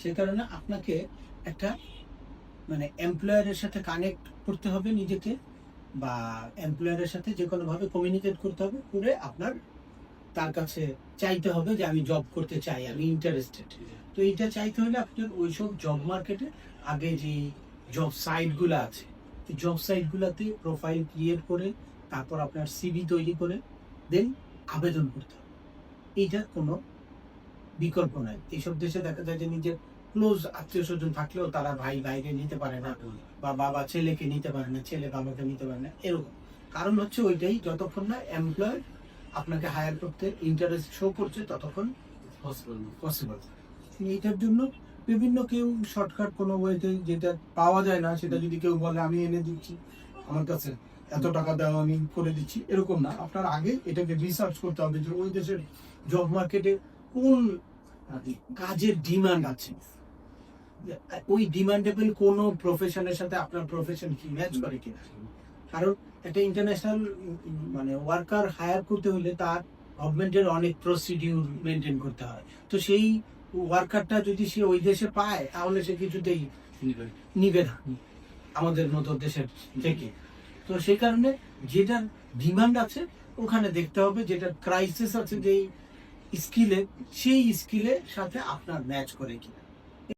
সে কারণে আপনাকে একটা মানে এমপ্লয়ারের সাথে কানেক্ট করতে হবে নিজেকে বা এমপ্লয়ারের সাথে যে কোনোভাবে কমিউনিকেট করতে হবে করে আপনার, তার কাছে চাইতে হবে যে আমি জব করতে চাই, আমি ইন্টারেস্টেড তো এইটা চাইতে হলে আপনার ওইসব জব মার্কেটে আগে যে জব সাইটগুলো আছে জব সাইটগুলোতে প্রোফাইল ক্রিয়েট করে, তারপর আপনার সিভি তৈরি করে দেন আবেদন করতে হবে। এইটার কোনো বিকল্প নাই। এইসব দেশে দেখা যায় যে নিজের ক্লোজ আত্মীয় স্বজন থাকলেও তারা ভাই ভাইকে নিতে পারে না বা বাবা ছেলেকে নিতে পারে না ছেলে বাবাকে নিতে পারে না এরকম। কারণ হচ্ছে ওইটাই যতক্ষণ না এমপ্লয়ার আপনাকে হায়ার করতে ইন্টারেস্ট শো করছে ততক্ষণ পসিবল এইটার জন্য বিভিন্ন কেউ শর্টকাট কোনো ওয়েতে যেটা পাওয়া যায় না সেটা যদি কেউ বলে আমি এনে দিচ্ছি আমার কাছে এত টাকা দাও আমি করে দিচ্ছি এরকম না। আপনার আগে এটাকে রিসার্চ করতে হবে যে ওই দেশের জব মার্কেটে কোন কাজের ডিমান্ড আছে? ওই ডিমান্ডেবল কোন প্রফেশনের সাথে আপনার প্রফেশন কি ম্যাচ করে কিনা? কারণ একটা ইন্টারন্যাশনাল মানে ওয়ার্কার হায়ার করতে হলে তার গভর্নমেন্টের অনেক প্রসিডিউর মেনটেন করতে হয়। তো সেই ওয়ার্কারটা যদি সে ওই দেশে পায় তাহলে সে কিছুতেই নিবে। না। আমাদের মতো দেশের থেকে। তো সেই কারণে যেটার ডিমান্ড আছে ওখানে দেখতে হবে। যেটার ক্রাইসিস আছে যেই স্কিলে সেই স্কিলের সাথে আপনার ম্যাচ করে কিনা।